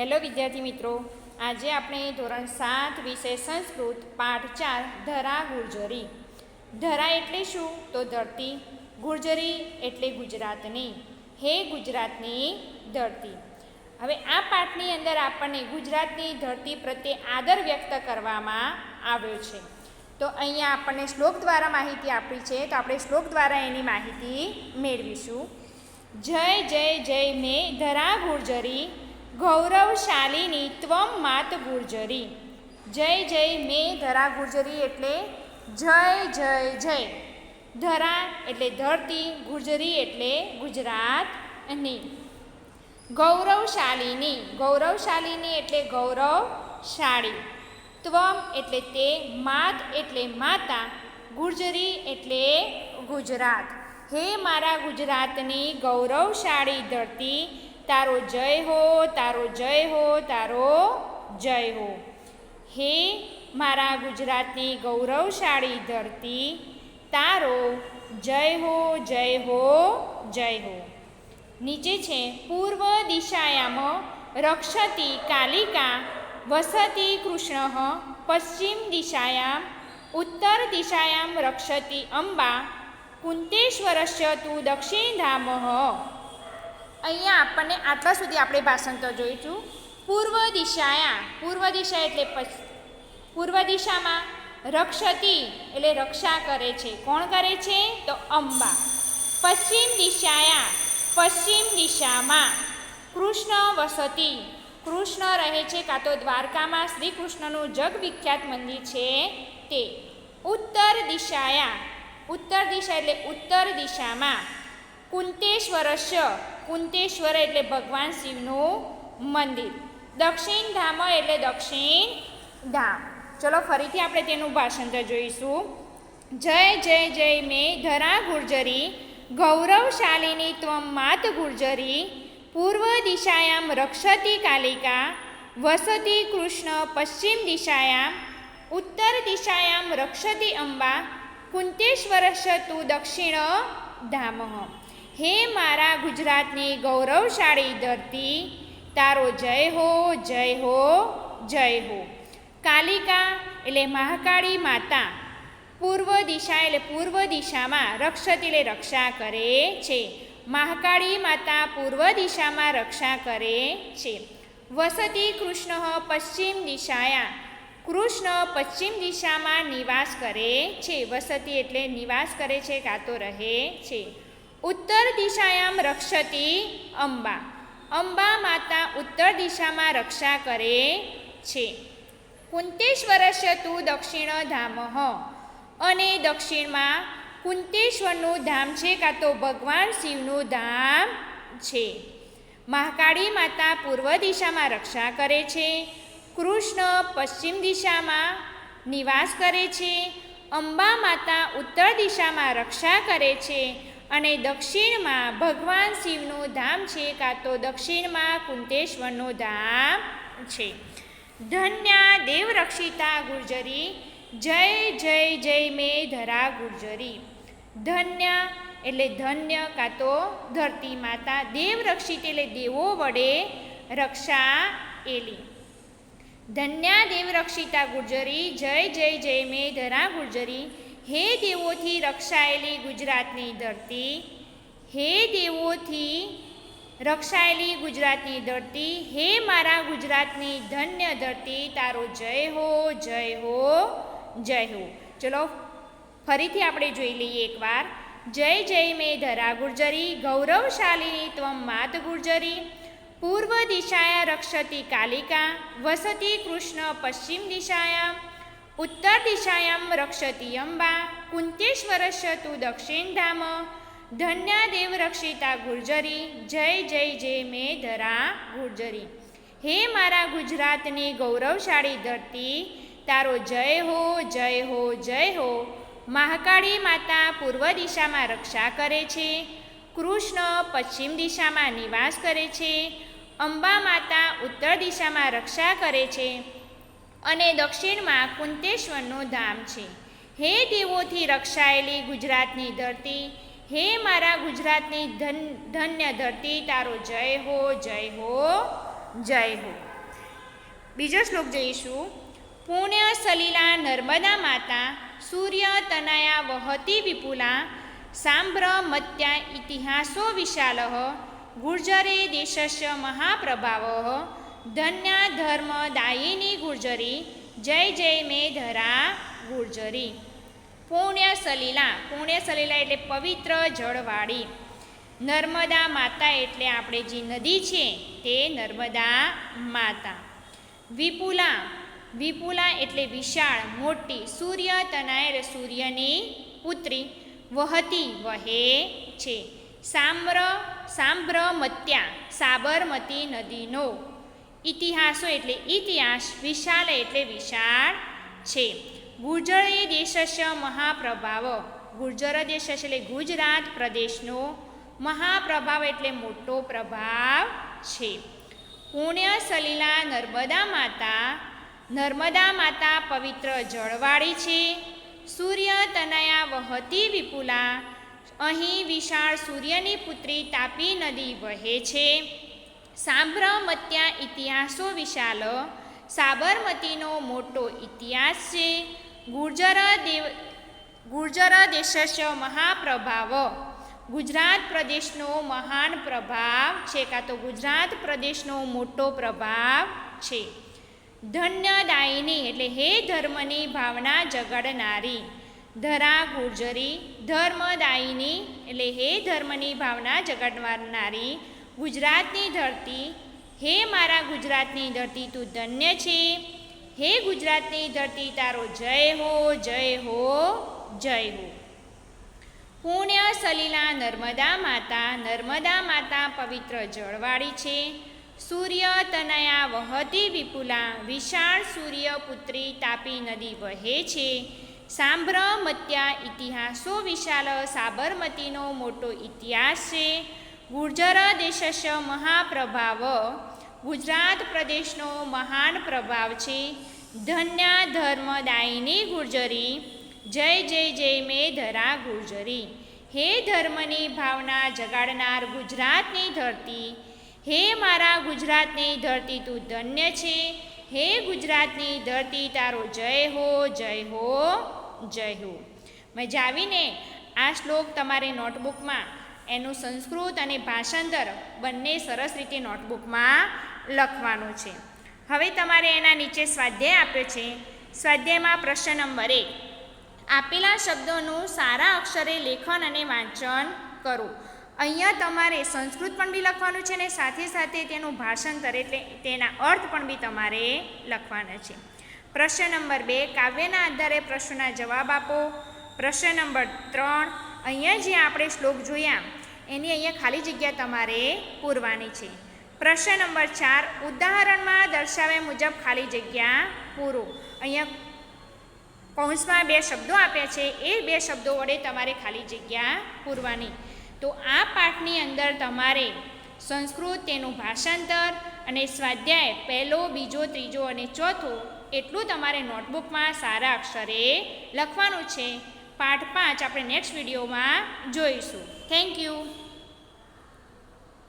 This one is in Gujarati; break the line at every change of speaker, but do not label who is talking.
હેલો વિદ્યાર્થી મિત્રો, આજે આપણે ધોરણ સાત વિષય સંસ્કૃત પાઠ ચાર, ધરા ગુર્જરી. ધરા એટલે શું? તો ધરતી. ગુર્જરી એટલે ગુજરાતની. હે ગુજરાતની ધરતી. હવે આ પાઠની અંદર આપણને ગુજરાતની ધરતી પ્રત્યે આદર વ્યક્ત કરવામાં આવ્યો છે. તો અહીંયા આપણને શ્લોક દ્વારા માહિતી આપી છે, તો આપણે શ્લોક દ્વારા એની માહિતી મેળવીશું. જય જય જય મે ધરા ગુર્જરી ગૌરવશાલિની ત્વમ માત ગુર્જરી. જય જય મે ધરા ગુર્જરી એટલે જય જય જય. ધરા એટલે ધરતી, ગુર્જરી એટલે ગુજરાતની ગૌરવશાલિની ગૌરવશાલિની એટલે ગૌરવશાળી. ત્વમ એટલે તે, માત એટલે માતા, ગુર્જરી એટલે ગુજરાત. હે મારા ગુજરાતની ગૌરવશાળી ધરતી તારો જય હો, તારો જય હો, તારો જય હો. હે મારા ગુજરાતની ગૌરવશાળી ધરતી, તારો જય હો જય હો જય હો. નીચે છે પૂર્વ દિશાયામ, રક્ષતી કાલિકા, વસતી કૃષ્ણ, પશ્ચિમ દિશાયામ, ઉત્તર દિશાયામ રક્ષતી અંબા કુંતેશ્વરસ્ય તું દક્ષિણધામ. અહીંયા આપણને આટલા સુધી આપણે ભાષાંતર જોઈશું. પૂર્વ દિશાયા, પૂર્વ દિશા એટલે પૂર્વ દિશામાં રક્ષતી એટલે રક્ષા કરે છે. કોણ કરે છે? તો અંબા. પશ્ચિમ દિશાયા, પશ્ચિમ દિશામાં કૃષ્ણ વસતી. કૃષ્ણ રહે છે કાં તો દ્વારકામાં. શ્રી કૃષ્ણનું જગવિખ્યાત મંદિર છે તે. ઉત્તર દિશાયા, ઉત્તર દિશા એટલે ઉત્તર દિશામાં કુંતેશ્વરસ્ય. કુંતેશ્વર એટલે ભગવાન શિવનું મંદિર. દક્ષિણ ધામ એટલે દક્ષિણ ધામ. ચલો ફરીથી આપણે તેનું ભાષાંતર જોઈશું. જય જય જય મે ધરા ગુર્જરી, ગૌરવશાલિની ત્વમ માત ગુર્જરી, પૂર્વ દિશાયામ રક્ષતી કાલિકા, વસતી કૃષ્ણ પશ્ચિમ દિશાયામ, ઉત્તર દિશાયામ રક્ષતી અંબા, કુંતેશ્વરસ્ય તું દક્ષિણ ધામ. હે મારા ગુજરાતની ગૌરવશાળી ધરતી, તારો જય હો જય હો જય હો. કાલિકા એટલે મહાકાળી માતા, પૂર્વ દિશા એટલે પૂર્વ દિશામાં રક્ષત એટલે રક્ષા કરે છે. મહાકાળી માતા પૂર્વ દિશામાં રક્ષા કરે છે. વસતી કૃષ્ણ પશ્ચિમ દિશાયા, કૃષ્ણ પશ્ચિમ દિશામાં નિવાસ કરે છે. વસતી એટલે નિવાસ કરે છે, કાં તો રહે છે. ઉત્તર દિશાયામ રક્ષતી અંબા. અંબા માતા ઉત્તર દિશામાં રક્ષા કરે છે. કુંતેશ્વરસ્ય તું દક્ષિણ ધામ. અને દક્ષિણમાં કુંતેશ્વરનું ધામ છે કાં તો ભગવાન શિવનું ધામ છે. મહાકાળી માતા પૂર્વ દિશામાં રક્ષા કરે છે. કૃષ્ણ પશ્ચિમ દિશામાં નિવાસ કરે છે. અંબા માતા ઉત્તર દિશામાં રક્ષા કરે છે. અને દક્ષિણમાં ભગવાન શિવનું ધામ છે, કાં તો દક્ષિણમાં કુંતેશ્વરનું ધામ છે. ધન્યા દેવરક્ષિતા ગુર્જરી, જય જય જય મે ધરા ગુર્જરી. ધન્ય એટલે ધન્ય કાં તો ધરતી માતા દેવરક્ષિત એટલે દેવો વડે રક્ષા એલી. ધન્યા દેવરક્ષિતા ગુર્જરી, જય જય જય મે ધરા ગુર્જરી. હે દેવોથી રક્ષાયેલી ગુજરાતની ધરતી, હે દેવોથી રક્ષાયેલી ગુજરાતની ધરતી, હે મારા ગુજરાતની ધન્ય ધરતી, તારો જય હો જય હો જય હો. ચલો, ફરીથી આપણે જોઈ લઈએ એકવાર. જય જય મે ધરા ગુર્જરી, ગૌરવશાલિની ત્વમ માત ગુર્જરી. પૂર્વ દિશાયા રક્ષતી કાલિકા, વસતી કૃષ્ણ પશ્ચિમ દિશાયામ ઉત્તર દિશાયામ રક્ષતી અંબા કુંતેશ્વરસ્ય તું દક્ષિણ ધામ ધન્યા દેવ રક્ષિતા ગુર્જરી જય જય જય મે ધરા ગુર્જરી હે મારા ગુજરાતની ગૌરવશાળી ધરતી તારો જય હો જય હો જય હો મહાકાળી માતા પૂર્વ દિશામાં રક્ષા કરે છે કૃષ્ણ પશ્ચિમ દિશામાં નિવાસ કરે છે અંબા માતા ઉત્તર દિશામાં રક્ષા કરે છે અને દક્ષિણમાં કુંતેશ્વરનું ધામ છે. હે દેવોથી રક્ષાયેલી ગુજરાતની ધરતી, હે મારા ગુજરાતની ધન, ધન્ય ધરતી, તારો જય હો જય હો જય હો. બીજો શ્લોક જોઈશું. પુણ્ય સલીલા નર્મદા માતા, સૂર્ય તનયા વહતી વિપુલા સાંભ્ર મત્યા ઇતિહાસો વિશાલ, ગુર્જરે દેશસ્ય મહાપ્રભાવ ધન્યા ધર્મ દાયિની ગુર્જરી, જય જય મે ધરા ગુર્જરી. પુણ્ય સલીલા પુણ્ય સલીલા એટલે પવિત્ર જળવાળી. નર્મદા માતા એટલે આપણે જે નદી છે, તે નર્મદા માતા. વિપુલા વિપુલા એટલે વિશાળ, મોટી, સૂર્ય તનાય એટલે સૂર્યની પુત્રી. વહતી વહે છે. સામ્ર, સાંભ્રમત્યા, સાબરમતી નદીનો ઇતિહાસો એટલે ઇતિહાસ વિશાલ એટલે વિશાળ છે. ગુર્જર દેશસ્ય મહાપ્રભાવ. ગુર્જર દેશ એટલે ગુજરાત પ્રદેશનો મહાપ્રભાવ એટલે મોટો પ્રભાવ છે. પુણ્ય સલીલા નર્મદા માતા. નર્મદા માતા પવિત્ર જળવાળી છે. સૂર્ય તનયા વહતી વિપુલા. અહીં વિશાળ સૂર્યની પુત્રી તાપી નદી વહે છે. સાંભ્રમત્યા ઇતિહાસો વિશાલ. સાબરમતીનો મોટો ઇતિહાસ છે. ગુર્જર દેવ, ગુર્જર દેશસ્ય મહાપ્રભાવ. ગુજરાત પ્રદેશનો મહાન પ્રભાવ છે કાં તો ગુજરાત પ્રદેશનો મોટો પ્રભાવ છે. ધન્યદાયિની એટલે હે ધર્મની ભાવના જગાડનારી. ધરા ગુર્જરી ધર્મદાયિની એટલે હે ધર્મની ભાવના જગાડનારી. ગુજરાતની ધરતી, હે મારા ગુજરાતની ધરતી, તું ધન્ય છે. હે ગુજરાતની ધરતી, તારો જય હો જય હો જય હો. પુણ્ય સલીલા નર્મદા માતા નર્મદા માતા પવિત્ર જળવાળી છે. સૂર્ય તનયા વહતી વિપુલા, વિશાળ સૂર્ય પુત્રી તાપી નદી વહે છે. સાંભ્રમત્યા ઇતિહાસો વિશાળ સાબરમતીનો મોટો ઇતિહાસ છે. ગુર્જર દેશસ્ય મહાપ્રભાવ. ગુજરાત પ્રદેશનો મહાન પ્રભાવ છે. ધન્યા ધર્મદાયિની ગુર્જરી. જય જય જય મે ધરા ગુર્જરી. હે ધર્મની ભાવના જગાડનાર ગુજરાતની ધરતી. હે મારા ગુજરાતની ધરતી તું ધન્ય છે. હે ગુજરાતની ધરતી તારો જય હો જય હો જય હો. મજા આવીને આ શ્લોક તમારે નોટબુકમાં એનું સંસ્કૃત અને ભાષાંતર બંને સરસ રીતે નોટબુકમાં લખવાનું છે. હવે તમારે એના નીચે સ્વાધ્યાય આપ્યો છે. સ્વાધ્યાયમાં પ્રશ્ન નંબર એક. આપેલા શબ્દોનું સારા અક્ષરે લેખન અને વાંચન કરો. અહીંયા તમારે સંસ્કૃત પણ બી લખવાનું છે ને સાથે સાથે તેનું ભાષાંતર એટલે તેના અર્થ પણ બી તમારે લખવાના છે. પ્રશ્ન નંબર બે. કાવ્યના આધારે પ્રશ્નના જવાબ આપો. પ્રશ્ન નંબર ત્રણ. અહીંયા જે આપણે શ્લોક જોયા, એની અહીંયા ખાલી જગ્યા તમારે પૂરવાની છે. પ્રશ્ન નંબર ચાર, ઉદાહરણમાં દર્શાવ્યા મુજબ ખાલી જગ્યા પૂરો. અહીંયા કૌંસમાં બે શબ્દો આપ્યા છે, એ બે શબ્દો વડે તમારે ખાલી જગ્યા પૂરવાની. તો આ પાઠની અંદર તમારે સંસ્કૃત, તેનું ભાષાંતર અને સ્વાધ્યાય, પહેલો, બીજો, ત્રીજો અને ચોથો, એટલું તમારે નોટબુકમાં સારા અક્ષરે લખવાનું છે. પાઠ પાંચ આપણે નેક્સ્ટ વિડીયોમાં જોઈશું. Thank you